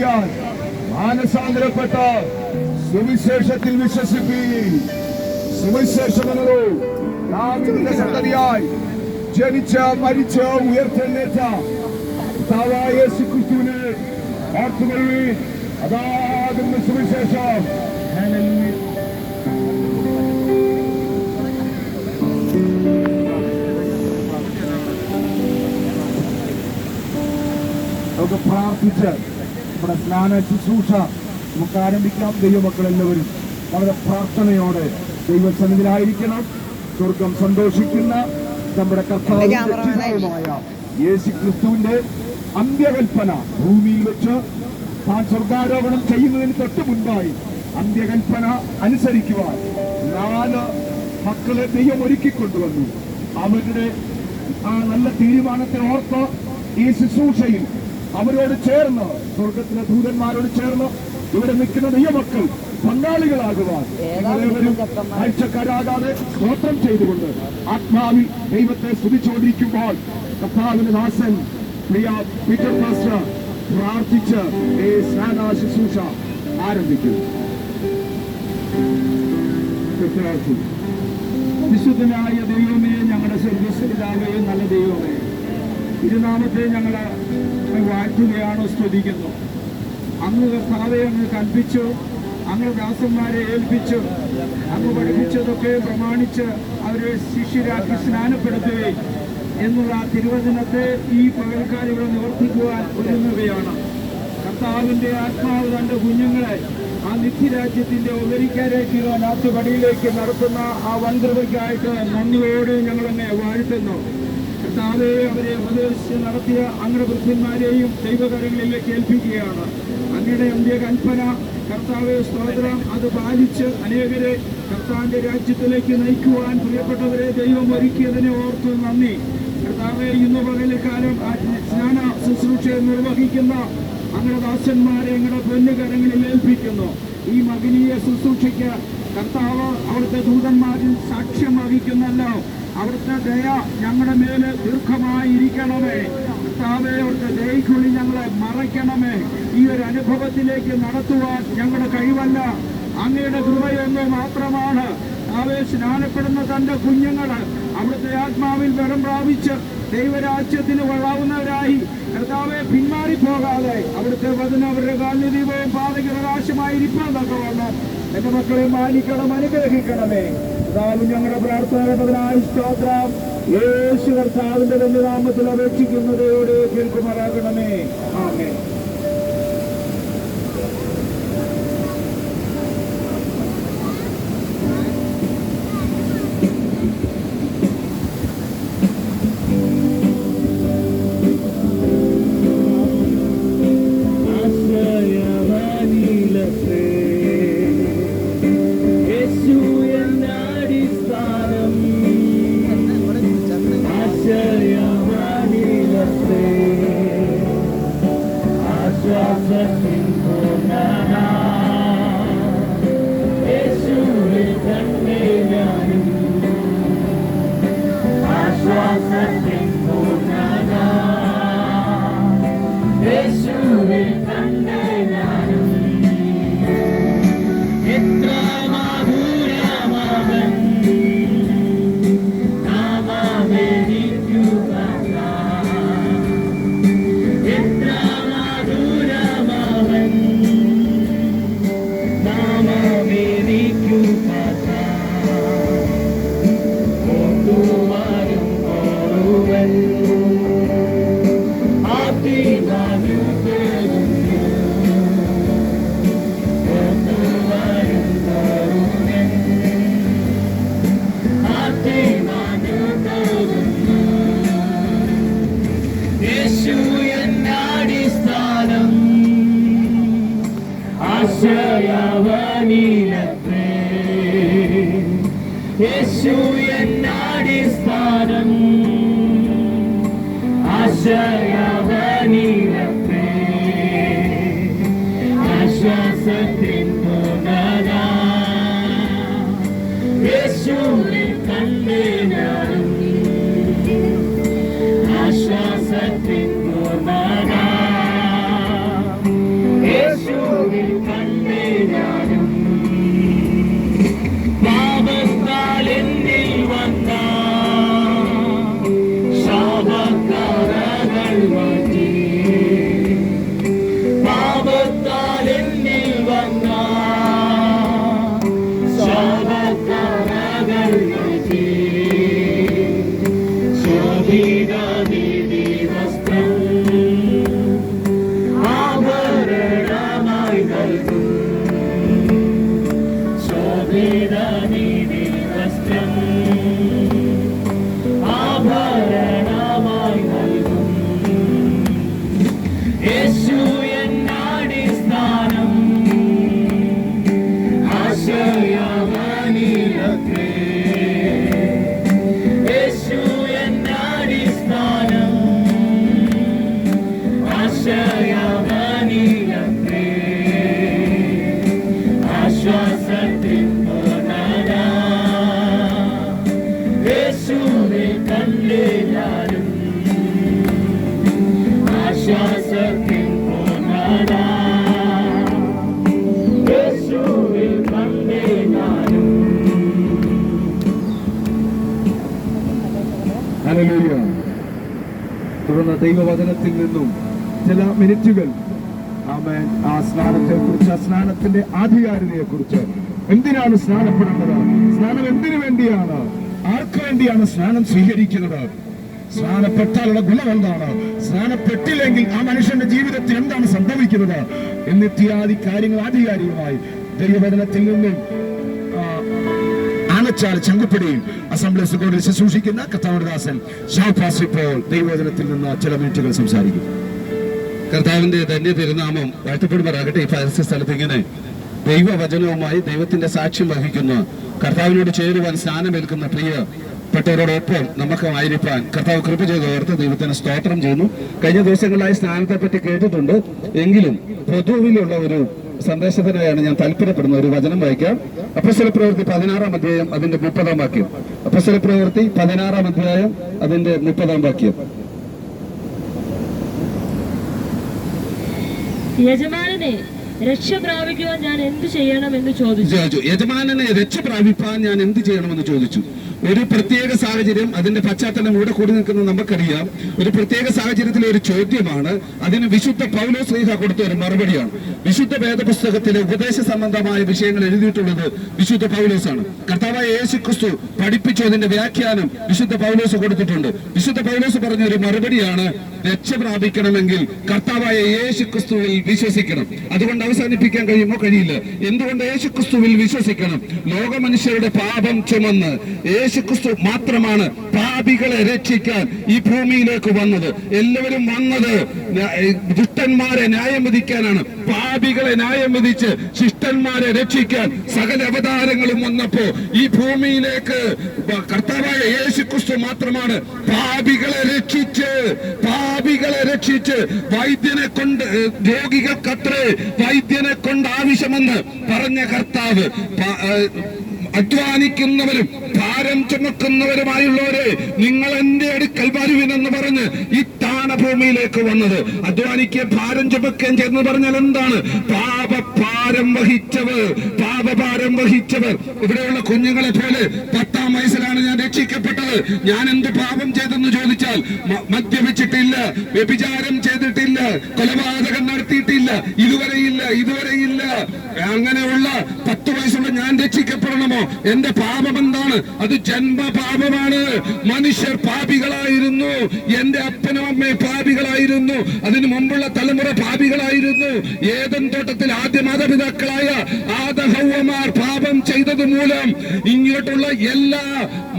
സംഗതിയാൽ മാനസാന്തരപ്പെട്ട സുവിശേഷത്തിൽ വിശ്വസിപ്പി സുവിശേഷമെന്നതോ ദാവീദിന്റെ സന്തതിയായി ജനിച്ച മരിച്ച ഉയർത്തെഴുന്നേറ്റ കർത്താവായ ക്രിസ്തുവിനെ ഓർത്തുകൊള്ളുവിൻ അതാകുന്ന സുവിശേഷം. നമുക്ക് പ്രാർത്ഥിച്ച് നമ്മുടെ സ്നാന ശുശ്രൂഷ നമുക്ക് ആരംഭിക്കാം. ദൈവമക്കളെല്ലാവരും വളരെ പ്രാർത്ഥനയോടെ ദൈവസന്നിധിയിലായിരിക്കണം സ്വർഗം സന്തോഷിക്കുന്ന നമ്മുടെ കർത്താവുമായ യേശു ക്രിസ്തുവിന്റെ അന്ത്യകൽപ്പന ഭൂമിയിൽ വെച്ച് താൻ സ്വർഗാരോപണം ചെയ്യുന്നതിന് തൊട്ട് മുൻപായി അന്ത്യകൽപ്പന അനുസരിക്കുവാൻ നാല് മക്കളെ ദൈവം ഒരുക്കിക്കൊണ്ടുവന്നു. അവരുടെ ആ നല്ല തീരുമാനത്തെ ഓർത്ത് ഈ ശുശ്രൂഷയിൽ അവരോട് ചേർന്ന് സ്വർഗത്തിലെ ദൂതന്മാരോട് ചേർന്ന് ഇവിടെ നിൽക്കുന്ന നിയമക്കൾ പങ്കാളികളാകുവാൻ കാഴ്ചക്കാരാകാതെ സ്തോത്രം ചെയ്തുകൊണ്ട് ആത്മാവിൽ ദൈവത്തെ സ്തുതിച്ചുകൊണ്ടിരിക്കുമ്പോൾ കർത്താവിന്റെ ദാസൻ പ്രിയ പീറ്റർ മാസ്റ്റർ പ്രാർത്ഥിച്ച് ഈ സ്നാന ശുശ്രൂഷ ആരംഭിക്കും വിശുദ്ധനായ ദൈവമേ ഞങ്ങളുടെ സ്വർഗസ്വരിതാവേ നല്ല ദൈവമേ. ഇരുനാമത്തെ ഞങ്ങൾ വാഴ്ത്തുകയാണോ സ്തുതിക്കുന്നു? അങ്ങ് കർത്താവെ അങ്ങ് കൽപ്പിച്ചു അങ്ങ് ദാസന്മാരെ ഏൽപ്പിച്ചു അങ്ങ് പഠിപ്പിച്ചതൊക്കെ പ്രമാണിച്ച് അവരെ ശിഷ്യരാക്കി സ്നാനപ്പെടുത്തുകയും എന്നുള്ള ആ തിരുവചനത്തെ ഈ പകൽക്കാരികളെ നിവർത്തിക്കുവാൻ ഒരുങ്ങുകയാണ്. കർത്താവിന്റെ ആത്മാവ് തന്റെ കുഞ്ഞുങ്ങളെ ആ നിത്യരാജ്യത്തിന്റെ ഉപരിക്കാരേക്ക് നാട്ടുപടിയിലേക്ക് നടത്തുന്ന ആ വൻകൃപയ്ക്കായിട്ട് നന്ദിയോട് ഞങ്ങളെന്നെ വാഴ്ത്തുന്നു. കർത്താവെ അവരെ ഉപദേശിച്ച് നടത്തിയ അങ്ങയുടെ വൃദ്ധന്മാരെയും ദൈവകരങ്ങളിലേക്ക് ഏൽപ്പിക്കുകയാണ്. അങ്ങയുടെ അന്ത്യ കൽപ്പന കർത്താവെ സ്തോത്രം. അത് പാലിച്ച് അനേകരെ കർത്താവിന്റെ രാജ്യത്തിലേക്ക് നയിക്കുവാൻ പ്രിയപ്പെട്ടവരെ ദൈവം ഒരുക്കിയതിനെ ഓർത്ത് നന്ദി. കർത്താവെ ഇന്ന് കാലം സ്നാന ശുശ്രൂഷയെ നിർവഹിക്കുന്ന അങ്ങനെ ദാസന്മാരെ ഞങ്ങളുടെ പൊന്നുകരങ്ങളിൽ ഏൽപ്പിക്കുന്നു. ഈ മകനീയ ശുശ്രൂഷയ്ക്ക് കർത്താവ് അവിടുത്തെ ദൂതന്മാരിൽ സാക്ഷ്യം വഹിക്കുന്നല്ലോ. അവിടുത്തെ ദയ ഞങ്ങളുടെ മേൽ ദീർഘമായിരിക്കണമേ. കർത്താവെ അവിടുത്തെ ദയക്കുള്ളിൽ ഞങ്ങളെ മറയ്ക്കണമേ. ഈ ഒരു അനുഭവത്തിലേക്ക് നടത്തുവാൻ ഞങ്ങളുടെ കഴിവല്ല. അങ്ങയുടെ കൃപയെന്ന് മാത്രമാണ്. അവയെ സ്നാനപ്പെടുന്ന തന്റെ കുഞ്ഞുങ്ങൾ അവിടുത്തെ ആത്മാവിൽ വരം പ്രാപിച്ച് ദൈവരാജ്യത്തിന് കൊള്ളാവുന്നവരായി. കർത്താവെ പിന്മാറിപ്പോകാതെ അവിടുത്തെ വധന അവരുടെ കാന്യദീപവും പാതയ്ക്ക് തക്കവണ്ണം എന്റെ മക്കളെ മാനിക്കണം അനുഗ്രഹിക്കണമേ. അതാവും ഞങ്ങളുടെ പ്രാർത്ഥനകടനായി സ്തോത്രം. യേശു കർത്താവിന്റെ തന്നെ നാമത്തിൽ അപേക്ഷിക്കുന്നതോടെ കേൾക്കുമാറാകണമേ. ആമേ യേശു వేదని ദൈവവചനത്തിൽ നിന്നും ചില മിനിറ്റുകൾ ആമേൻ. ആ സ്നാനത്തെ കുറിച്ച് ആ സ്നാനത്തിന്റെ ആധികാരികതയെ കുറിച്ച് എന്തിനാണ് സ്നാനപ്പെടേണ്ടത്? സ്നാനം എന്തിനു വേണ്ടിയാണ്? ആർക്ക് വേണ്ടിയാണ് സ്നാനം സ്വീകരിക്കുന്നത്? സ്നാനപ്പെട്ടാലുള്ള ഗുണം എന്താണ്? സ്നാനപ്പെട്ടില്ലെങ്കിൽ ആ മനുഷ്യന്റെ ജീവിതത്തിൽ എന്താണ് സംഭവിക്കുന്നത്? എന്നിത്യാദി കാര്യങ്ങൾ ആധികാരികമായി ദൈവവചനത്തിൽ നിന്നും ആനച്ചാൽ ചങ്കുപ്പിടിയും അസംബ്ലി സെക്രട്ടറി ശുശ്രൂഷിക്കുന്ന കത്താവദാസൻ ഷാഫാസ് ഇപ്പോൾ ദൈവവചനത്തിൽ നിന്ന് ചില മിനിറ്റുകൾ സംസാരിക്കും. കർത്താവിന്റെ ധന്യ തിരുനാമം വാഴ്ത്തപ്പെടുമാറാകട്ടെ. ഈ പരസ്യ സ്ഥലത്ത് ഇങ്ങനെ ദൈവവചനവുമായി ദൈവത്തിന്റെ സാക്ഷ്യം വഹിക്കുന്ന കർത്താവിനോട് ചേരുവാൻ സ്നാനമേൽക്കുന്ന പ്രിയപ്പെട്ടവരോടൊപ്പം നമുക്ക് ആയിരിക്കാൻ കർത്താവ് കൃപ ചെയ്ത് ഓർത്ത് ദൈവത്തിന് സ്തോത്രം ചെയ്യുന്നു. കഴിഞ്ഞ ദിവസങ്ങളായി സ്നാനത്തെ പറ്റി കേട്ടിട്ടുണ്ട്. എങ്കിലും പൊതുവിലുള്ള ഒരു സന്ദേശത്തിനായാണ് ഞാൻ താല്പര്യപ്പെടുന്ന ഒരു വചനം വായിക്കാം. അപ്പസ്വല പ്രവൃത്തി പതിനാറാം അധ്യായം അതിന്റെ മുപ്പതാം വാക്യം. അപ്പസ്വല പ്രവൃത്തി പതിനാറാം അധ്യായം അതിന്റെ മുപ്പതാം വാക്യം. യജമാനനെ യജമാനനെ രക്ഷ പ്രാപിപ്പാൻ ഞാൻ എന്ത് ചെയ്യണമെന്ന് ചോദിച്ചു. ഒരു പ്രത്യേക സാഹചര്യം അതിന്റെ പശ്ചാത്തലം ഇവിടെ കൂടി നിൽക്കുന്നത് നമുക്കറിയാം. ഒരു പ്രത്യേക സാഹചര്യത്തിലെ ഒരു ചോദ്യമാണ്. അതിന് വിശുദ്ധ പൗലോ ശ്രീഹ കൊടുത്ത ഒരു മറുപടിയാണ്. വിശുദ്ധ വേദപുസ്തകത്തിലെ ഉപദേശ സംബന്ധമായ വിഷയങ്ങൾ എഴുതിയിട്ടുള്ളത് വിശുദ്ധ പൗലോസ് ആണ് കർത്താവായ യേശു ക്രിസ്തു പഠിപ്പിച്ചു അതിന്റെ വ്യാഖ്യാനം വിശുദ്ധ പൗലോസ് കൊടുത്തിട്ടുണ്ട്. വിശുദ്ധ പൗലോസ് പറഞ്ഞ ഒരു മറുപടിയാണ് രക്ഷ പ്രാപിക്കണമെങ്കിൽ കർത്താവായ യേശു ക്രിസ്തുവിൽ വിശ്വസിക്കണം. അതുകൊണ്ട് അവസാനിപ്പിക്കാൻ കഴിയുമോ? കഴിയില്ല. എന്തുകൊണ്ട് യേശുക്രിസ്തുവിൽ വിശ്വസിക്കണം? ലോക മനുഷ്യരുടെ പാപം ചുമന്ന് യേശുക്രിസ്തു മാത്രമാണ് പാപികളെ രക്ഷിക്കാൻ ഈ ഭൂമിയിലേക്ക് വന്നത്. എല്ലാവരും വന്നത് ദുഷ്ടന്മാരെ ന്യായം വിധിക്കാനാണ്. പാപികളെ ന്യായം വിധിച്ച് ശിഷ്ടന്മാരെ രക്ഷിക്കാൻ സകല അവതാരങ്ങളും വന്നപ്പോ ഈ ഭൂമിയിലേക്ക് കർത്താവായ യേശു ക്രിസ്തു മാത്രമാണ് പാപികളെ രക്ഷിച്ച് പാപികളെ രക്ഷിച്ച് വൈദ്യനെ കൊണ്ട് രോഗികൾക്കത്രേ രോഗികൾക്കത്രേ വൈദ്യനെ കൊണ്ട് ആവശ്യമെന്ന് പറഞ്ഞ കർത്താവ് അധ്വാനിക്കുന്നവരും ഭാരം ചുമക്കുന്നവരുമായുള്ളവരെ നിങ്ങൾ എന്റെ അടുക്കൽ വരുവിനെന്ന് പറഞ്ഞ് ഈ താണഭൂമിയിലേക്ക് വന്നത്. അധ്വാനിക്കുകയും ഭാരം ചുമക്കുകയും ചെയ്യുന്നത് പറഞ്ഞാൽ എന്താണ്? പാപഭാരം വഹിച്ചവർ പാപഭാരം വഹിച്ചവർ. ഇവിടെയുള്ള കുഞ്ഞുങ്ങളെ പോലെ പത്താം വയസ്സിലാണ് ഞാൻ രക്ഷിക്കപ്പെട്ടത്. ഞാൻ എന്ത് പാപം ചെയ്തെന്ന് ചോദിച്ചാൽ മദ്യപിച്ചിട്ടില്ല വ്യഭിചാരം ചെയ്തിട്ടില്ല കൊലപാതകം നടത്തിയിട്ടില്ല ഇതുവരെയില്ല ഇതുവരെയില്ല. അങ്ങനെയുള്ള പത്ത് വയസ്സുള്ള ഞാൻ രക്ഷിക്കപ്പെടണമോ? എന്റെ പാപം എന്താണ്? അത് ജന്മപാപമാണ്. മനുഷ്യർ പാപികളായിരുന്നു. എന്റെ അപ്പനും അമ്മയും പാപികളായിരുന്നു. അതിനു മുമ്പുള്ള തലമുറ പാപികളായിരുന്നു. ഏതൻ തോട്ടത്തിൽ ആദ്യ മാതാപിതാക്കളായ ആദഹൗവമാർ പാപം ചെയ്തത് മൂലം ഇങ്ങോട്ടുള്ള എല്ലാ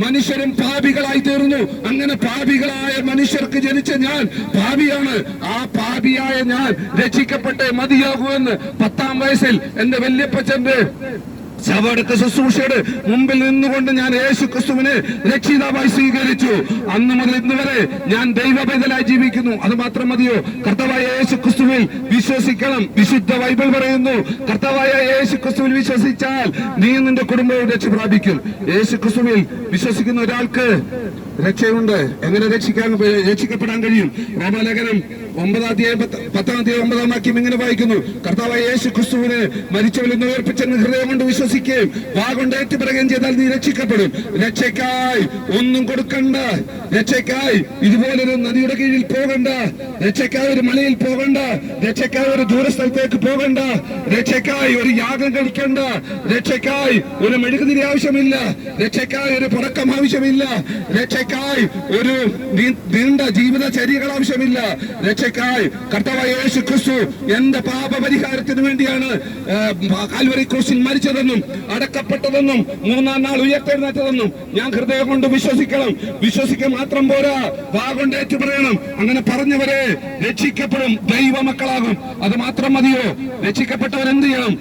മനുഷ്യരും പാപികളായി തീർന്നു. അങ്ങനെ പാപികളായ മനുഷ്യർക്ക് ജനിച്ച ഞാൻ പാപിയാണ്. ആ പാപിയായ ഞാൻ രക്ഷിക്കപ്പെട്ടേ മതിയാകൂ എന്ന് പത്താം വയസ്സിൽ എന്റെ വല്യപ്പച്ചന്റെ ശവടക്ക ശുശ്രൂഷയുടെ മുമ്പിൽ നിന്നുകൊണ്ട് ഞാൻ യേശു ക്രിസ്തുവിനെ രക്ഷിതാവായി സ്വീകരിച്ചു. അന്ന് മുതൽ ഇന്ന് വരെ ഞാൻ ദൈവപൈതലായി ജീവിക്കുന്നു. അത് മാത്രം മതിയോ? കർത്തവായ യേശു ക്രിസ്തുവിൽ വിശ്വസിക്കണം. വിശുദ്ധ ബൈബിൾ പറയുന്നു കർത്തവായ യേശു ക്രിസ്തുവിൽ വിശ്വസിച്ചാൽ നീ നിന്റെ കുടുംബവും രക്ഷ പ്രാപിക്കും. യേശു ക്രിസ്തുവിൽ വിശ്വസിക്കുന്ന ഒരാൾക്ക് രക്ഷയുണ്ട്. എങ്ങനെ രക്ഷിക്കാൻ രക്ഷിക്കപ്പെടാൻ കഴിയും? റോമാലേഖനം ഒമ്പതാം അധ്യായം പത്ത് അധ്യായം ഒമ്പതാം വാക്യം ഇങ്ങനെ വായിക്കുന്നു. കർത്താവായ യേശു ക്രിസ്തുവിനെ മരിച്ചവരിൽ നിന്ന് ഉയർപ്പിച്ചെന്ന് ഹൃദയം കൊണ്ട് വിശ്വസിക്കുകയും വാ കൊണ്ട് ചെയ്താൽ നീ രക്ഷിക്കപ്പെടും. രക്ഷയ്ക്കായി ഒന്നും കൊടുക്കണ്ട. രക്ഷയ്ക്കായി ഇതുപോലൊരു നദിയുടെ കീഴിൽ പോകണ്ട. രക്ഷയ്ക്കായി ഒരു മലയിൽ പോകണ്ട. രക്ഷയ്ക്കായി ഒരു ദൂരസ്ഥലത്തേക്ക് പോകണ്ട. രക്ഷയ്ക്കായി ഒരു യാഗം കഴിക്കണ്ട. രക്ഷയ്ക്കായി ഒരു മെഴുകുതിരി ആവശ്യമില്ല. രക്ഷയ്ക്കായി ഒരു പുറക്കം ആവശ്യമില്ല. രക്ഷയ്ക്കായി ഒരു നീണ്ട ജീവിതചര്യകൾ ആവശ്യമില്ല. രക്ഷയ്ക്കായി കർത്താവായ യേശു ക്രിസ്തു എന്റെ പാപപരിഹാരത്തിന് വേണ്ടിയാണ് കാൽവറി ക്രൂസിൽ മരിച്ചതെന്നും അടക്കപ്പെട്ടതെന്നും മൂന്നാം നാൾ ഉയർത്തെഴുന്നേറ്റതെന്നും ഞാൻ ഹൃദയം കൊണ്ട് വിശ്വസിക്കണം. വിശ്വസിക്കുക മാത്രം പോരാ. വാ കൊണ്ട് പറയണം അങ്ങനെ പറഞ്ഞവരെ രക്ഷിക്കപ്പെടും. ദൈവ മക്കളാകും അത് മാത്രം മതിയോ? രക്ഷിക്കപ്പെട്ടവർ എന്ത് ചെയ്യണം?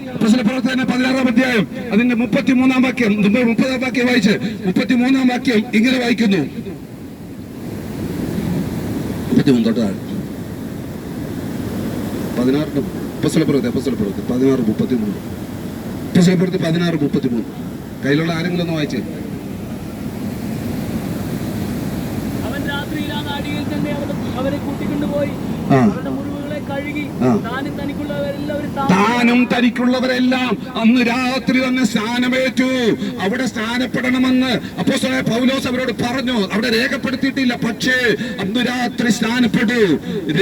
പ്രവർത്തന പതിനാറാം അധ്യായം അതിന്റെ മുപ്പത്തി മൂന്നാം വാക്യം മുപ്പതാം വാക്യം വായിച്ച് മുപ്പത്തി മൂന്നാം വാക്യം ഇങ്ങനെ വായിക്കുന്നു. മുപ്പത്തിമൂന്ന് തൊട്ട് താഴെ പതിനാറ് അപ്പസ്തല പ്രവൃത്തി അപ്പസ്തല പ്രവൃത്തി. പതിനാറ് മുപ്പത്തി മൂന്ന് പ്രവൃത്തി പതിനാറ് മുപ്പത്തി മൂന്ന് കയ്യിലുള്ള ആരെങ്കിലും ഒന്ന് വായിച്ചേ. അവൻ രാത്രിയിൽ ആ നാടിയിൽ തന്നെ അവരെ അവരെ കൂട്ടിക്കൊണ്ടുപോയി. അവരുടെ മുറിവുകളെ ആ. താനും തനിക്കുള്ളവരെല്ലാം അന്ന് രാത്രി തന്നെ സ്നാനമേറ്റു. അവിടെ സ്നാനപ്പെടണമെന്ന് അപ്പോ പൗലോസ് അവരോട് പറഞ്ഞു. അവിടെ രേഖപ്പെടുത്തിയിട്ടില്ല. പക്ഷേ അന്ന് രാത്രി സ്നാനപ്പെട്ടു.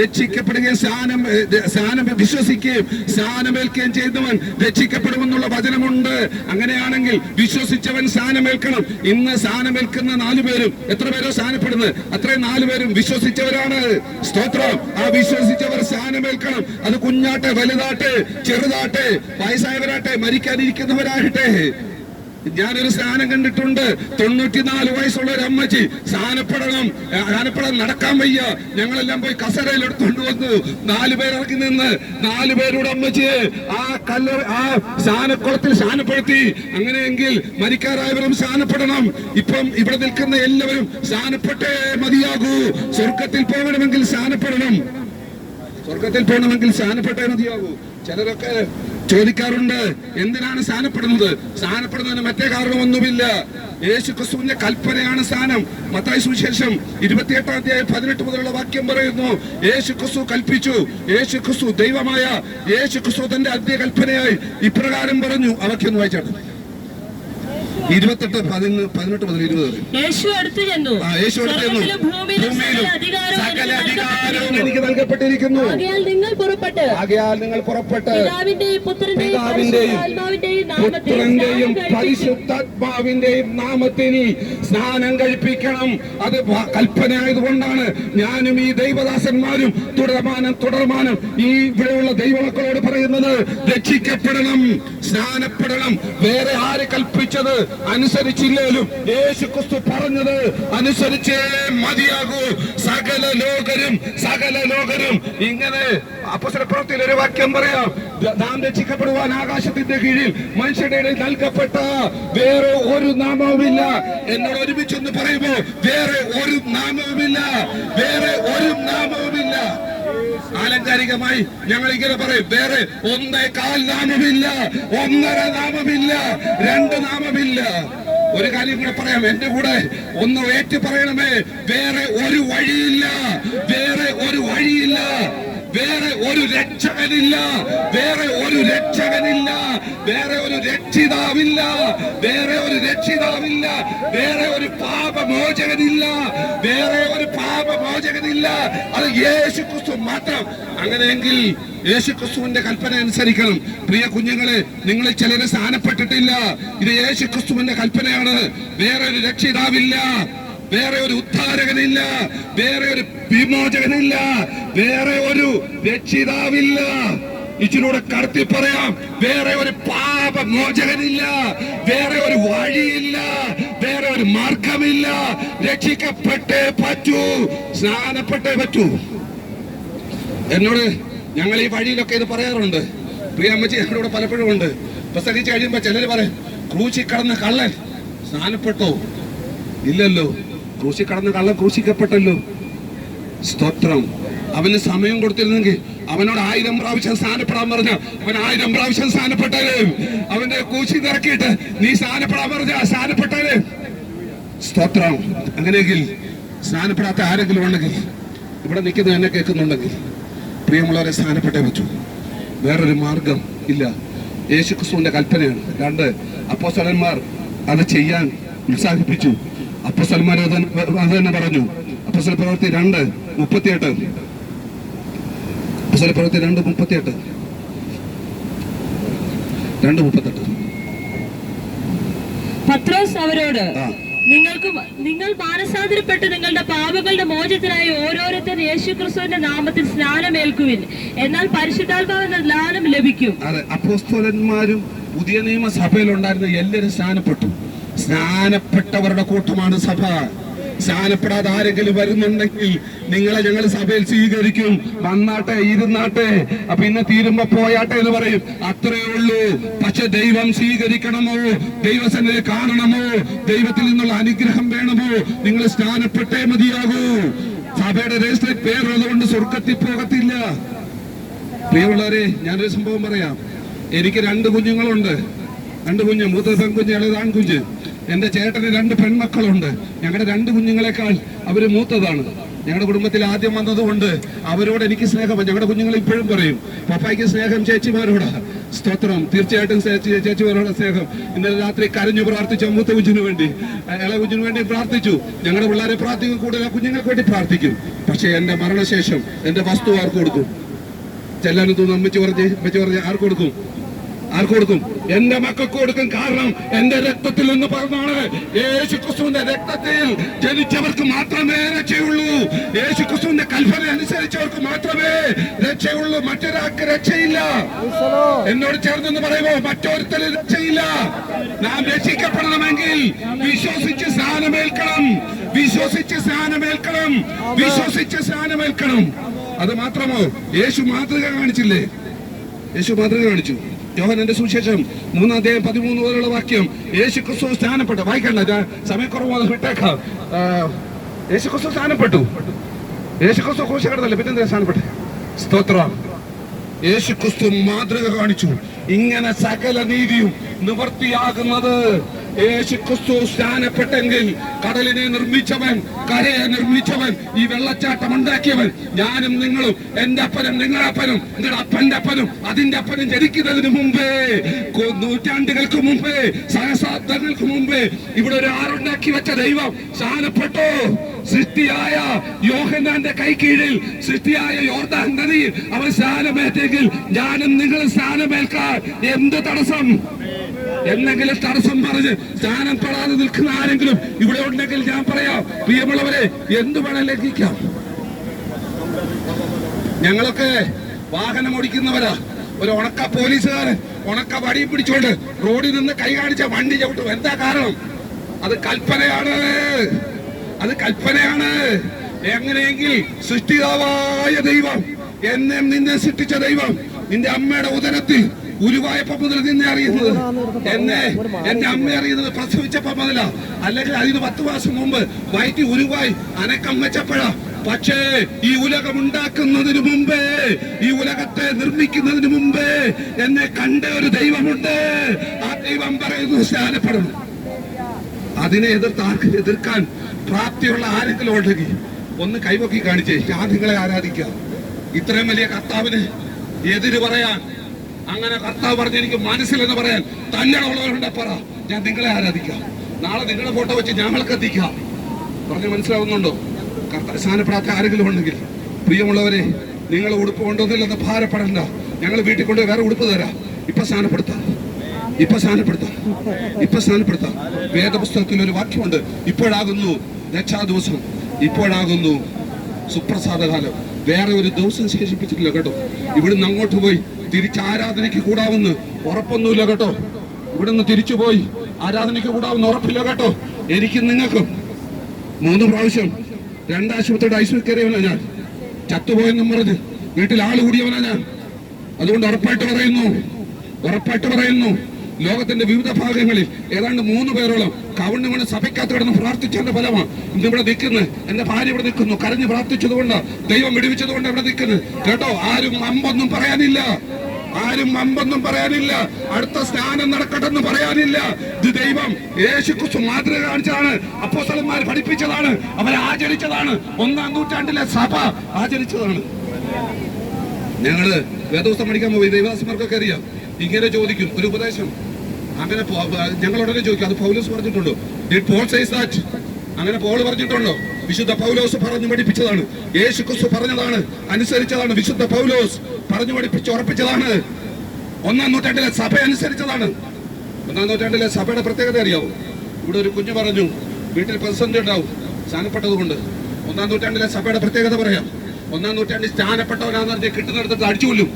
രക്ഷിക്കപ്പെടുകയും സ്നാനം സ്നാനം വിശ്വസിക്കുകയും സ്നാനമേൽക്കുകയും ചെയ്തവൻ രക്ഷിക്കപ്പെടുമെന്നുള്ള വചനമുണ്ട്. അങ്ങനെയാണെങ്കിൽ വിശ്വസിച്ചവൻ സ്നാനമേൽക്കണം. ഇന്ന് സ്നാനമേൽക്കുന്ന നാലുപേരും എത്ര പേരോ സ്നാനപ്പെടുന്നത്? അത്രയും നാലുപേരും വിശ്വസിച്ചവരാണ്. സ്തോത്രം. ആ വിശ്വസിച്ചവർ സ്നാനമേൽക്കണം അത് കുഞ്ഞാട്ടെ വലുതാട്ടെ ചെറുതാട്ടെ വയസ്സായവരാട്ടെ മരിക്കാനിരിക്കുന്നവരാകട്ടെ. ഞാനൊരു സ്നാനം കണ്ടിട്ടുണ്ട്. തൊണ്ണൂറ്റിനാല് വയസ്സുള്ള ഒരു അമ്മച്ചി സ്നാനപ്പെടണം സ്നാനപ്പെടാൻ നടക്കാൻ വയ്യ. ഞങ്ങളെല്ലാം പോയി കസരയിൽ എടുത്തുകൊണ്ട് വന്നു. നാല് പേരിറക്കി നിന്ന് നാല് പേരുടെ അമ്മച്ചിയെ ആ കല്ല ആ സ്നാനക്കുളത്തിൽ സ്നാനപ്പെടുത്തി. അങ്ങനെയെങ്കിൽ മരിക്കാറായവരും സ്നാനപ്പെടണം. ഇപ്പം ഇവിടെ നിൽക്കുന്ന എല്ലാവരും സ്നാനപ്പെട്ടേ മതിയാകൂ. സ്വർഗത്തിൽ പോകണമെങ്കിൽ സ്നാനപ്പെടണം. സ്വർഗത്തിൽ പോകണമെങ്കിൽ സ്ഥാനപ്പെട്ടേ മതിയാകൂ. ചിലരൊക്കെ ചോദിക്കാറുണ്ട് എന്തിനാണ് സ്ഥാനപ്പെടുന്നത് സ്ഥാനപ്പെടുന്നതിന് മറ്റേ കാരണമൊന്നുമില്ല. യേശു ക്രിസ്തുവിന്റെ കൽപ്പനയാണ് സ്ഥാനം മത്തായി സുവിശേഷം ഇരുപത്തിയെട്ടാം അധ്യായം പതിനെട്ട് മുതലുള്ള വാക്യം പറയുന്നു യേശു ക്രിസ്തു കൽപ്പിച്ചു. യേശു ക്രിസ്തു ദൈവമായ യേശു ക്രിസ്തു തന്റെ അദ്യ കൽപ്പനയായി ഇപ്രകാരം പറഞ്ഞു. അവയ്ക്കൊന്ന് വായിച്ചാണ് ഇരുപത്തെട്ട് പതിനെട്ട് മുതൽ ഇരുപത് വരെ. യേശു അടുത്തു ചെന്നു. ആ യേശു അടുത്ത് ചെന്നു. സകല അധികാരവും എനിക്ക് നൽകപ്പെട്ടിരിക്കുന്നു. ആകയാൽ നിങ്ങൾ പുറപ്പെട്ട്. ആകയാൽ നിങ്ങൾ പുറപ്പെട്ട്. പിതാവിന്റെയും പുത്രന്റെയും പരിശുദ്ധാത്മാവിന്റെയും നാമത്തിന് സ്നാനം കഴിപ്പിക്കണം. അത് കൽപ്പനയായതുകൊണ്ടാണ് ഞാനും ഈ ദൈവദാസന്മാരും തുടർമാനം തുടർമാനം ഈ ഇവിടെയുള്ള ദൈവമക്കളോട് പറയുന്നത് രക്ഷിക്കപ്പെടണം സ്നാനപ്പെടണം. വേറെ ആര് കൽപ്പിച്ചത്? അനുസരിച്ചില്ലേലും യേശു ക്രിസ്തു പറഞ്ഞത് അനുസരിച്ചേ മതിയാകൂ. സകല ലോകരും സകല ലോകരും ഇങ്ങനെ അപ്പസരപ്രവൃത്തിയിൽ ഒരു വാക്യം പറയാം. നാം രക്ഷിക്കപ്പെടുവാൻ ആകാശത്തിന്റെ കീഴിൽ മനുഷ്യരുടെ ഇടയിൽ നൽകപ്പെട്ട വേറെ ഒരു നാമവുമില്ല. എന്നോട് ഒരുമിച്ചൊന്ന് പറയുമോ? വേറെ ഒരു നാമവുമില്ല. വേറെ ഒരു നാമവുമില്ല. ആലങ്കാരികമായി ഞങ്ങൾ ഇങ്ങനെ പറയും വേറെ ഒന്നേകാൽ നാമമില്ല ഒന്നര നാമമില്ല രണ്ട് നാമമില്ല. ഒരു കാര്യം കൂടെ പറയാം എന്റെ കൂടെ ഒന്ന് ഏറ്റു പറയണമേ വേറെ ഒരു വഴിയില്ല വേറെ ഒരു വഴിയില്ല. വേറെ ഒരു രക്ഷകനില്ല വേറെ ഒരു രക്ഷകനില്ല വേറെ ഒരു രക്ഷിതാവില്ല വേറെ ഒരു രക്ഷിതാവില്ല വേറെ ഒരു പാപമോചകനില്ല വേറെ ഒരു പാപമോചകനില്ല. അത് യേശു ക്രിസ്തു മാത്രം. അങ്ങനെയെങ്കിൽ യേശു ക്രിസ്തുവിന്റെ കൽപ്പന അനുസരിക്കണം. പ്രിയ കുഞ്ഞുങ്ങളെ നിങ്ങൾ ചിലരെ സ്ഥാനപ്പെട്ടിട്ടില്ല. ഇത് യേശു ക്രിസ്തുവിന്റെ കൽപ്പനയാണ്. വേറെ ഒരു രക്ഷിതാവില്ല. വേറെ ഒരു ഉദ്ധാരകനില്ല വേറെ ഒരു വിമോചകനില്ല വേറെ ഒരു രക്ഷിതാവില്ല. ഇച്ചിലൂടെ കടത്തി പറയാം വേറെ ഒരു പാപമോചകനില്ല വേറെ ഒരു വഴിയില്ല വേറെ ഒരു മാർഗമില്ല. രക്ഷിക്കപ്പെട്ടേ പറ്റൂ സ്നാനപ്പെട്ടേ പറ്റൂ. എന്നോട് ഞങ്ങൾ ഈ വഴിയിലൊക്കെ ഇത് പറയാറുണ്ട്. പ്രിയ അമ്മച്ചി ഞങ്ങളോട് പലപ്പോഴും ഉണ്ട്. പ്രസംഗിച്ച് കഴിയുമ്പോ ചിലര് പറയും ക്രൂശി കടന്ന കള്ളൻ സ്നാനപ്പെട്ടോ? ഇല്ലല്ലോ. ക്രൂശി കടന്ന കള്ളം ക്രൂശിക്കപ്പെട്ടല്ലോ. സ്തോത്രം. അവന് സമയം കൊടുത്തിരുന്നെങ്കിൽ അവനോട് ആയിരം പ്രാവശ്യം സ്ഥാനപ്പെടാൻ പറഞ്ഞ അവൻ ആയിരം പ്രാവശ്യം സ്ഥാനപ്പെട്ടാലേ അവന്റെ കൂശി നിറക്കിയിട്ട് നീ സ്ഥാനപ്പെടാൻ പറഞ്ഞ സ്ഥാനപ്പെട്ടാലേ സ്തോത്രം. അങ്ങനെയെങ്കിൽ സ്ഥാനപ്പെടാത്ത ആരെങ്കിലും ഉണ്ടെങ്കിൽ ഇവിടെ നിൽക്കുന്ന എന്നെ കേൾക്കുന്നുണ്ടെങ്കിൽ പ്രിയമുള്ളവരെ സ്ഥാനപ്പെട്ടേ പറ്റൂ. വേറൊരു മാർഗം ഇല്ല. യേശുക്രിസ്തുവിന്റെ കൽപ്പനയാണ്. രണ്ട് അപ്പോസ്തലന്മാർ അത് ചെയ്യാൻ ഉത്സാഹിപ്പിച്ചു. അപ്പോസ്തലന്മാർ അത് തന്നെ- പറഞ്ഞു. അപ്പോസ്തല പ്രവൃത്തി രണ്ട് മുപ്പത്തിയെട്ട്. അപ്പോസ്തല പ്രവൃത്തി രണ്ട് മുപ്പത്തിയെട്ട്. രണ്ട് മുപ്പത്തെട്ട്. പത്രോസ് അവരോട് നിങ്ങൾക്ക് നിങ്ങൾ മാനസാന്തരപ്പെട്ട് നിങ്ങളുടെ പാപങ്ങളുടെ മോചത്തിനായി ഓരോരുത്തർ യേശുക്രിസ്തുവിന്റെ നാമത്തിൽ സ്നാനമേൽക്കുവിൻ. എന്നാൽ പരിശുദ്ധാത്മാവെന്ന ജ്ഞാനം ലഭിക്കും. അതെ അപ്പോസ്തോലന്മാരും പുതിയ നിയമസഭയിൽ ഉണ്ടായിരുന്ന എല്ലാവരും സ്നാനപ്പെട്ടു. സ്നാനപ്പെട്ടവരുടെ കൂട്ടമാണ് സഭ. സ്നാനപ്പെടാതെ ആരെങ്കിലും വരുന്നുണ്ടെങ്കിൽ നിങ്ങളെ ഞങ്ങൾ സഭയിൽ സ്വീകരിക്കും. വന്നാട്ടെ ഇരുന്നാട്ടെ. അപ്പൊ ഇന്ന് തീരുമ്പോ പോയാട്ടെ എന്ന് പറയും. അത്രേ ഉള്ളൂ. പക്ഷെ ദൈവം സ്വീകരിക്കണമോ? ദൈവസനെ കാണണമോ? ദൈവത്തിൽ നിന്നുള്ള അനുഗ്രഹം വേണമോ? നിങ്ങൾ സ്നാനപ്പെട്ടേ മതിയാകൂ. സഭയുടെ രജിസ്റ്റർ പേരുള്ളതുകൊണ്ട് സ്വർഗത്തിൽ പോകത്തില്ല. പ്രിയമുള്ളവരെ ഞാനൊരു സംഭവം പറയാം. എനിക്ക് രണ്ട് കുഞ്ഞുങ്ങളുണ്ട്. രണ്ട് കുഞ്ഞ് മൂത്ത പെൺകുഞ്ഞ് ഇളയത് ആൺകുഞ്ഞ്. എന്റെ ചേട്ടന് രണ്ട് പെൺമക്കളുണ്ട്. ഞങ്ങളുടെ രണ്ട് കുഞ്ഞുങ്ങളെക്കാൾ അവർ മൂത്തതാണ്. ഞങ്ങളുടെ കുടുംബത്തിൽ ആദ്യം വന്നതുകൊണ്ട് അവരോട് എനിക്ക് സ്നേഹം ഞങ്ങളുടെ കുഞ്ഞുങ്ങൾ ഇപ്പോഴും പറയും പപ്പായ്ക്ക് സ്നേഹം ചേച്ചിമാരോടാ. സ്തോത്രം. തീർച്ചയായിട്ടും ചേച്ചി ചേച്ചിമാരോട് സ്നേഹം. ഇന്നലെ രാത്രി കരഞ്ഞു പ്രാർത്ഥിച്ചു അമ്മൂത്ത കുഞ്ഞിനു വേണ്ടി. ഇള കുഞ്ഞിനു വേണ്ടി പ്രാർത്ഥിച്ചു. ഞങ്ങളുടെ പിള്ളേരെ പ്രാർത്ഥിക്കും കൂടുതൽ കുഞ്ഞുങ്ങൾക്ക് വേണ്ടി പ്രാർത്ഥിക്കും. പക്ഷേ എന്റെ മരണശേഷം എന്റെ വസ്തു ആർക്ക് കൊടുക്കും? ചെല്ലാനും തോന്നുന്നു അമ്മച്ചി പറഞ്ഞ് അമ്മച്ചു പറഞ്ഞ് ആർക്ക് കൊടുക്കും? ആർക്ക് കൊടുക്കും? എന്റെ മക്കൾക്ക് കൊടുക്കും. കാരണം എന്റെ രക്തത്തിൽ നിന്ന് പറഞ്ഞാണ് യേശു ക്രിസ്തുവിന്റെ രക്തത്തിൽ ജനിച്ചവർക്ക് മാത്രമേ രക്ഷയുള്ളൂ. യേശു ക്രിസ്തുവിന്റെ കൽപ്പന അനുസരിച്ചവർക്ക് മാത്രമേ രക്ഷയുള്ളൂ. മറ്റൊരാൾക്ക് രക്ഷയില്ല. എന്നോട് ചേർന്നെന്ന് പറയുമോ? മറ്റൊരുത്തരും രക്ഷയില്ല. നാം രക്ഷിക്കപ്പെടണമെങ്കിൽ വിശ്വസിച്ച് സ്നാനമേൽക്കണം വിശ്വസിച്ച് സ്നാനമേൽക്കണം വിശ്വസിച്ച് സ്നാനമേൽക്കണം അത് മാത്രമോ? യേശു മാതൃക കാണിച്ചില്ലേ? യേശു മാതൃക കാണിച്ചു. യോഹനന്റെ സുവിശേഷം മൂന്നാം അധ്യായം പതിമൂന്ന് പോലുള്ള വാക്യം. യേശു ക്രിസ്തു സ്ഥാനപ്പെട്ടു. വായിക്കണ്ട ഞാൻ സമയക്കുറവ് അത് വിട്ടേക്കാം. യേശു ക്രിസ്തു സ്ഥാനപ്പെട്ടു. യേശു ക്രിസ്തു ക്രൂശ കിടന്നല്ലേ പിന്നെന്താ സ്ഥാനപ്പെട്ടെ സ്തോത്രം. യേശു ക്രിസ്തു മാതൃക കാണിച്ചു. ഇങ്ങനെ സകല നീതിയും നിവർത്തിയാകുന്നത് യേശു ക്രിസ്തു സ്നാനപ്പെട്ടെങ്കിൽ കടലിനെ നിർമ്മിച്ചവൻ കരയെ നിർമ്മിച്ചവൻ ഈ വെള്ളച്ചാട്ടം ഉണ്ടാക്കിയവൻ ഞാനും നിങ്ങളും എന്റെ അപ്പനും നിങ്ങളുടെ അപ്പനും നിങ്ങളുടെ അപ്പന്റെ അപ്പനും അതിന്റെ അപ്പനും ജനിക്കുന്നതിന് മുമ്പേ നൂറ്റാണ്ടുകൾക്ക് മുമ്പേ സഹസാബ്ദങ്ങൾക്ക് മുമ്പേ ഇവിടെ ഒരു ആറുണ്ടാക്കി വെച്ച ദൈവം സ്നാനപ്പെട്ടോ സൃഷ്ടിയായ യോഹന്നാന്റെ കൈ കീഴിൽ സൃഷ്ടിയായ യോർദാൻ നദിയിൽ അവൻ സ്നാനമേറ്റെങ്കിൽ ഞാനും നിങ്ങൾ സ്നാനമേൽക്കാൻ എന്ത് തടസ്സം? എന്തെങ്കിലും തടസ്സം പറഞ്ഞ് സ്ഥാനം പെടാതെ നിൽക്കുന്ന ആരെങ്കിലും ഇവിടെ ഉണ്ടെങ്കിൽ ഞാൻ പറയാം പ്രിയമുള്ളവരെ എന്ത് വേണം ലംഘിക്കാം. ഞങ്ങളൊക്കെ വാഹനം ഓടിക്കുന്നവരാ. ഒരു ഉണക്ക പോലീസുകാരൻ ഉണക്ക വടി പിടിച്ചോണ്ട് റോഡിൽ നിന്ന് കൈ കാണിച്ച വണ്ടി ചവിട്ടും. എന്താ കാരണം? അത് കൽപ്പനയാണ്. അത് കൽപ്പനയാണ്. എങ്ങനെയെങ്കിൽ സൃഷ്ടിതാവായ ദൈവം എന്നെ നിന്നെ സൃഷ്ടിച്ച ദൈവം നിന്റെ അമ്മയുടെ ഉദരത്തിൽ ഉരുവായപ്പോ മുതൽ നിന്നെ അറിയുന്നത്. എന്നെ എന്റെ അമ്മ അറിയുന്നത് പ്രസവിച്ചപ്പോ മുതല അല്ലെങ്കിൽ അതിന് പത്ത് മാസം മുമ്പ് വൈറ്റി ഉരുവായി അനക്കം വെച്ചപ്പോഴാ പക്ഷേ ഈ ഉലകം ഉണ്ടാക്കുന്നതിന് മുമ്പേ ഈ ഉലകത്തെ നിർമ്മിക്കുന്നതിന് മുമ്പേ എന്നെ കണ്ട ഒരു ദൈവമുണ്ട്. ആ ദൈവം പറയുന്നു സ്നാനപ്പെടണം അതിനെ എതിർത്ത് ആർക്ക് എതിർക്കാൻ പ്രാപ്തിയുള്ള ആരെങ്കിലും ഉണ്ടെങ്കിൽ ഒന്ന് കൈവക്കി കാണിച്ചേ. ഞാൻ നിങ്ങളെ ആരാധിക്കാം ഇത്രയും വലിയ കർത്താവിന് എതിര് പറയാൻ അങ്ങനെ കർത്താവ് പറഞ്ഞ എനിക്ക് മനസ്സിലെന്ന് പറയാൻ തന്നെ ഉള്ളവരുണ്ടെ പറ. ഞാൻ നിങ്ങളെ ആരാധിക്കാം. നാളെ നിങ്ങളുടെ ഫോട്ടോ വെച്ച് ഞങ്ങൾക്ക് എത്തിക്കാം പറഞ്ഞ് മനസ്സിലാവുന്നുണ്ടോ? കർത്താവ് സ്ഥാനപ്പെടാത്ത ആരെങ്കിലും ഉണ്ടെങ്കിൽ പ്രിയമുള്ളവരെ നിങ്ങൾ ഉടുപ്പ് കൊണ്ടുവന്നില്ലെന്ന് ഭാരപ്പെടണ്ട. ഞങ്ങൾ വീട്ടിൽ കൊണ്ട് വേറെ ഉടുപ്പ് തരാം. ഇപ്പൊ സ്ഥാനപ്പെടുത്താം. ഇപ്പൊ സ്ഥാനപ്പെടുത്താം. ഇപ്പൊ സ്ഥാനപ്പെടുത്താം. വേദപുസ്തകത്തിൽ ഒരു വാക്യമുണ്ട്. ഇപ്പോഴാകുന്നു രക്ഷാ ദിവസം ഇപ്പോഴാകുന്നു സുപ്രസാദകാലം. വേറെ ഒരു ദിവസം ശേഷിപ്പിച്ചിട്ടില്ല കേട്ടോ. ഇവിടുന്ന് അങ്ങോട്ട് പോയി. തിരിച്ച് ആരാധനയ്ക്ക് കൂടാവുന്ന ഉറപ്പൊന്നുമില്ല കേട്ടോ. ഇവിടുന്ന് തിരിച്ചു പോയി. ആരാധനയ്ക്ക് കൂടാവുന്ന ഉറപ്പില്ല കേട്ടോ. എനിക്ക് നിങ്ങൾക്കും മൂന്ന് പ്രാവശ്യം രണ്ടാശുപത്രിയുടെ ഐശ്വര്യ കയറിയവനാ ഞാൻ. ചത്തുപോയെന്നും പറഞ്ഞ് വീട്ടിൽ ആൾ കൂടിയവനാ ഞാൻ. അതുകൊണ്ട് ഉറപ്പായിട്ട് പറയുന്നു. ഉറപ്പായിട്ട് പറയുന്നു. ലോകത്തിന്റെ വിവിധ ഭാഗങ്ങളിൽ ഏതാണ്ട് മൂന്ന് പേരോളം കവണ്ണുകൊണ്ട് സഭയ്ക്കകത്ത് കിടന്ന് പ്രാർത്ഥിച്ചതിന്റെ ഫലമാണ്. ഇന്ന് ഇവിടെ നിൽക്കുന്നത്. എന്റെ ഭാര്യ ഇവിടെ നിൽക്കുന്നു. കരഞ്ഞ് പ്രാർത്ഥിച്ചതുകൊണ്ട് ദൈവം വിടുവിച്ചതുകൊണ്ട് ഇവിടെ നിൽക്കുന്നത്. കേട്ടോ ആരും അമ്പൊന്നും പറയാനില്ല. ആരും അമ്പൊന്നും പറയാനില്ല. അടുത്ത സ്നാനം നടക്കട്ടെന്ന് പറയാനില്ല. ഇത് ദൈവം യേശു ക്രിസ്തു മാതൃക കാണിച്ചതാണ്. അപ്പോസ്തലന്മാർ പഠിപ്പിച്ചതാണ്. അവരെ ആചരിച്ചതാണ്. ഒന്നാം നൂറ്റാണ്ടിലെ സഭ ആചരിച്ചതാണ്. ഞങ്ങൾ വേദോസ്തം പഠിക്കാൻ പോയി. ദൈവദാസന്മാർക്കൊക്കെ അറിയാം. ഇങ്ങനെ ചോദിക്കും. ഒരു ഉപദേശം. അങ്ങനെ ഞങ്ങൾ ഉടനെ ചോദിക്കും അത് പൗലോസ് പറഞ്ഞിട്ടുണ്ടോ? Paul that? അങ്ങനെ പോൾ പറഞ്ഞിട്ടുണ്ടോ? വിശുദ്ധ പൗലോസ് പറഞ്ഞു പഠിപ്പിച്ചതാണ്. യേശു ക്രിസ്തു പറഞ്ഞതാണ് അനുസരിച്ചതാണ് വിശുദ്ധ പൗലോസ്. പറഞ്ഞു പഠിപ്പിച്ച് ഉറപ്പിച്ചതാണ്. ഒന്നാം നൂറ്റാണ്ടിലെ സഭ അനുസരിച്ചതാണ്. ഒന്നാം നൂറ്റാണ്ടിലെ സഭയുടെ പ്രത്യേകത അറിയാവും? ഇവിടെ ഒരു കുഞ്ഞു പറഞ്ഞു വീട്ടിൽ പ്രതിസന്ധി ഉണ്ടാവും സ്ഥാനപ്പെട്ടത് കൊണ്ട് ഒന്നാം നൂറ്റാണ്ടിലെ സഭയുടെ പ്രത്യേകത പറയാം. ഒന്നാം നൂറ്റാണ്ടിൽ സ്ഥാനപ്പെട്ടവനാണെന്ന് പറഞ്ഞ് കിട്ടുന്നിടത്തിട്ട് അടിച്ചു കൊല്ലും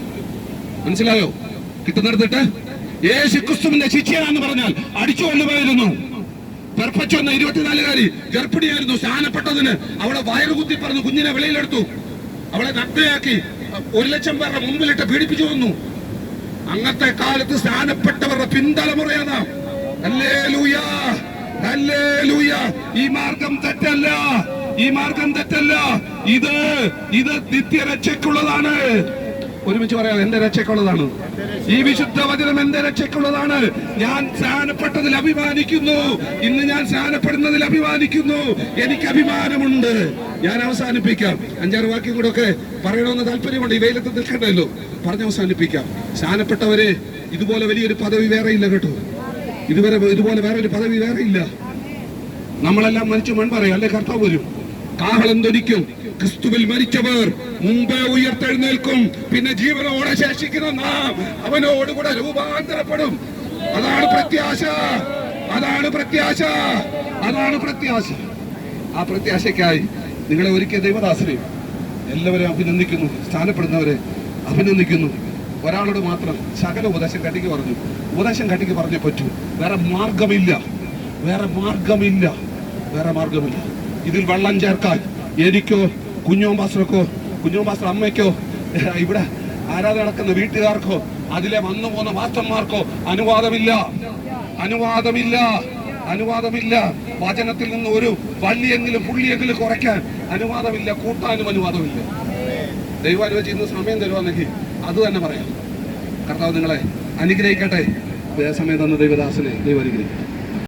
മനസ്സിലായോ കിട്ടുന്നിടത്തിട്ട് യേശു ക്രിസ്തുവിന്റെ ശിഷ്യനാന്ന് പറഞ്ഞാൽ അടിച്ചു കൊണ്ടുപോയിരുന്നു പെർപ്പച്ചു എന്ന ഇരുപത്തിനാലുകാരി ഗർഭിണിയായിരുന്നു സ്ഥാനപ്പെട്ടതിന് അവളെ വയറു കുത്തി പറഞ്ഞു കുഞ്ഞിനെ വെളിയിലെടുത്തു. അവളെ നഗ്നയാക്കി ഒരു ലക്ഷം പേരുടെ മുമ്പിലിട്ട് പീഡിപ്പിച്ചു വന്നു. അങ്ങത്തെ കാലത്ത് സ്ഥാനപ്പെട്ടവരുടെ പിന്തലമുറയാണ് ഈ മാർഗം തെറ്റല്ല ഈ മാർഗം തെറ്റല്ല. ഇത് ഇത് നിത്യരക്ഷയ്ക്കുള്ളതാണ്. ഒരുമിച്ച് പറയാം എന്റെ രക്ഷയ്ക്കുള്ളതാണ്. ഈ വിശുദ്ധ വചനം എന്റെ രക്ഷയ്ക്കുള്ളതാണ്. ഞാൻ സ്നാനപ്പെട്ടതിൽ അഭിമാനിക്കുന്നു. ഇന്ന് ഞാൻ സ്നാനപ്പെടുന്നതിൽ അഭിമാനിക്കുന്നു. എനിക്ക് അഭിമാനമുണ്ട്. ഞാൻ അവസാനിപ്പിക്കാം. അഞ്ചാറ് വാക്യം കൂടെ ഒക്കെ പറയണമെന്ന് താല്പര്യമുണ്ട്. ഈ വെയിലത്ത് നിൽക്കണ്ടല്ലോ. പറഞ്ഞ് അവസാനിപ്പിക്കാം. സ്നാനപ്പെട്ടവരെ ഇതുപോലെ വലിയൊരു പദവി വേറെ ഇല്ല കേട്ടോ. ഇതുവരെ ഇതുപോലെ വേറെ ഒരു പദവി വേറെ ഇല്ല. നമ്മളെല്ലാം മരിച്ചു മൺപറയും അല്ലെ കർത്താവ് വരും. കാഹളം ധരിക്കും. ക്രിസ്തുവിൽ മരിച്ചവർ മുമ്പേ ഉയർത്തെഴുന്നേൽക്കും. പിന്നെ ജീവനോടെ ശേഷിക്കുന്ന നാം അവനോടുകൂടെ രൂപാന്തരപ്പെടും. അതാണ് പ്രത്യാശ. അതാണ് പ്രത്യാശ. അതാണ് പ്രത്യാശ. ആ പ്രത്യാശയ്ക്കായി നിങ്ങളെ ഒരുക്കിയ ദൈവദാസനെ എല്ലാവരെയും അഭിനന്ദിക്കുന്നു സ്ഥാനപ്പെടുന്നവരെ അഭിനന്ദിക്കുന്നു. ഒരാളോട് മാത്രം ശകല ഉപദേശം കട്ടിക്ക് പറഞ്ഞു. ഉപദേശം കട്ടിക്ക് പറഞ്ഞേ പറ്റൂ. വേറെ മാർഗമില്ല. വേറെ മാർഗമില്ല. വേറെ മാർഗമില്ല. ഇതിൽ വെള്ളം ചേർക്കാൻ എനിക്കോ കുഞ്ഞോമ്പാസനക്കോ കുഞ്ഞോ മാസ്റ്റർ അമ്മയ്ക്കോ ഇവിടെ ആരാധന നടക്കുന്ന വീട്ടുകാർക്കോ അതിലെ വന്നു പോകുന്ന മാസ്റ്റർമാർക്കോ അനുവാദമില്ല. അനുവാദമില്ല. അനുവാദമില്ല. വചനത്തിൽ നിന്ന് ഒരു വള്ളിയെങ്കിലും പുള്ളിയെങ്കിലും കുറയ്ക്കാൻ അനുവാദമില്ല. കൂട്ടാനും അനുവാദമില്ല. ദൈവം അനുവദിച്ച് ഇന്ന് സമയം തരുവാണെങ്കിൽ അത് തന്നെ പറയാം. കർത്താവ് നിങ്ങളെ അനുഗ്രഹിക്കട്ടെ. സമയം തന്ന ദൈവദാസനെ ദൈവം അനുഗ്രഹിക്കട്ടെ.